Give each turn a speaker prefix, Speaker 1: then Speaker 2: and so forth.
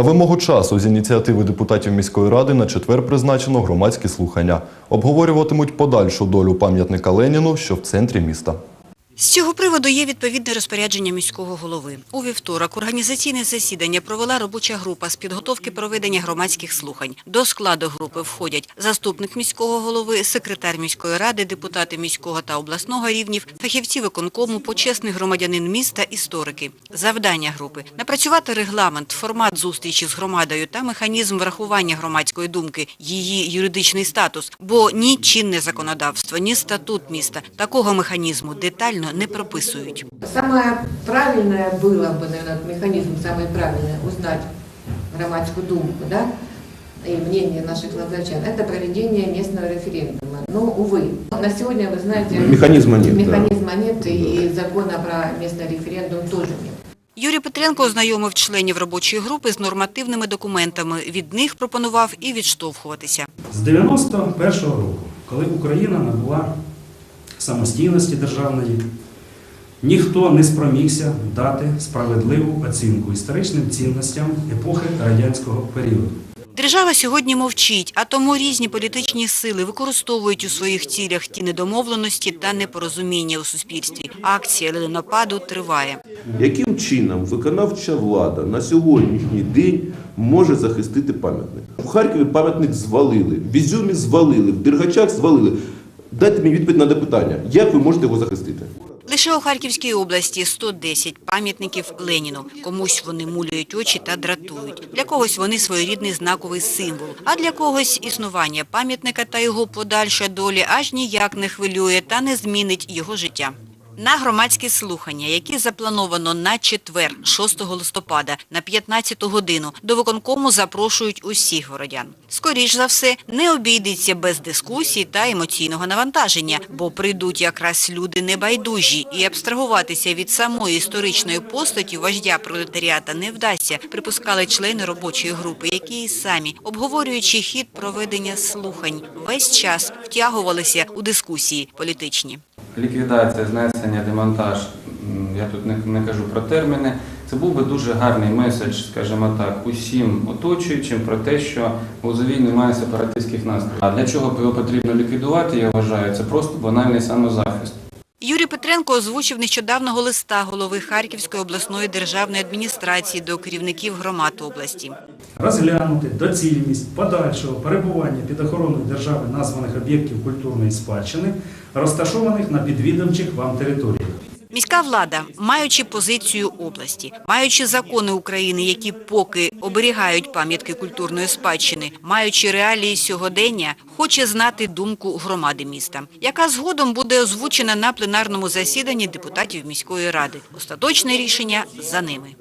Speaker 1: На вимогу часу з ініціативи депутатів міської ради на четвер призначено громадські слухання. Обговорюватимуть подальшу долю пам'ятника Леніну, що в центрі міста.
Speaker 2: З цього приводу є відповідне розпорядження міського голови. У вівторок організаційне засідання провела робоча група з підготовки проведення громадських слухань. До складу групи входять заступник міського голови, секретар міської ради, депутати міського та обласного рівнів, фахівці виконкому, почесний громадянин міста, історики. Завдання групи – напрацювати регламент, формат зустрічі з громадою та механізм врахування громадської думки, її юридичний статус. Бо ні чинне законодавство, ні статут міста такого механізму детально не прописують.
Speaker 3: Самое правильное было бы, наверное, механизм самый правильный узнать громадскую думку, да, и мнение наших глазачан, это проведение местного референдума. Но, увы, на сегодня, вы знаете,
Speaker 4: Механизма нет, да.
Speaker 3: механизма нет, и закона про местный референдум тоже нет.
Speaker 2: Юрій Петренко ознайомив членів робочої групи з нормативними документами. Від них пропонував і відштовхуватися.
Speaker 5: З 91-го року, коли Україна набула самостійності державної, ніхто не спромігся дати справедливу оцінку історичним цінностям епохи радянського періоду.
Speaker 2: Держава сьогодні мовчить, а тому різні політичні сили використовують у своїх цілях ті недомовленості та непорозуміння у суспільстві. Акція ленопаду триває.
Speaker 4: Яким чином виконавча влада на сьогоднішній день може захистити пам'ятник? У Харкові пам'ятник звалили, в Ізюмі звалили, в Дергачах звалили. Дайте мені відповідь на питання, як ви можете його захистити?
Speaker 2: Лише у Харківській області 110 пам'ятників Леніну. Комусь вони мулюють очі та дратують. Для когось вони своєрідний знаковий символ, а для когось існування пам'ятника та його подальша доля аж ніяк не хвилює та не змінить його життя. На громадські слухання, які заплановано на четвер, 6 листопада, на 15 годину, до виконкому запрошують усіх городян. Скоріш за все, не обійдеться без дискусій та емоційного навантаження, бо прийдуть якраз люди небайдужі, і абстрагуватися від самої історичної постаті вождя пролетаріата не вдасться, припускали члени робочої групи, які і самі, обговорюючи хід проведення слухань, весь час втягувалися у дискусії політичні.
Speaker 6: Ліквідація, знесення, демонтаж, я тут не, не кажу про терміни, це був би дуже гарний меседж, скажімо так, усім оточуючим про те, що Лозовій немає сепаратистських настроїв. А для чого його потрібно ліквідувати, я вважаю, це просто банальний самозахист.
Speaker 2: Юрій Петренко озвучив нещодавного листа голови Харківської обласної державної адміністрації до керівників громад області.
Speaker 5: Розглянути доцільність подальшого перебування під охороною держави названих об'єктів культурної спадщини, розташованих на підвідомчих вам територіях.
Speaker 2: Міська влада, маючи позицію області, маючи закони України, які поки оберігають пам'ятки культурної спадщини, маючи реалії сьогодення, хоче знати думку громади міста, яка згодом буде озвучена на пленарному засіданні депутатів міської ради. Остаточне рішення за ними.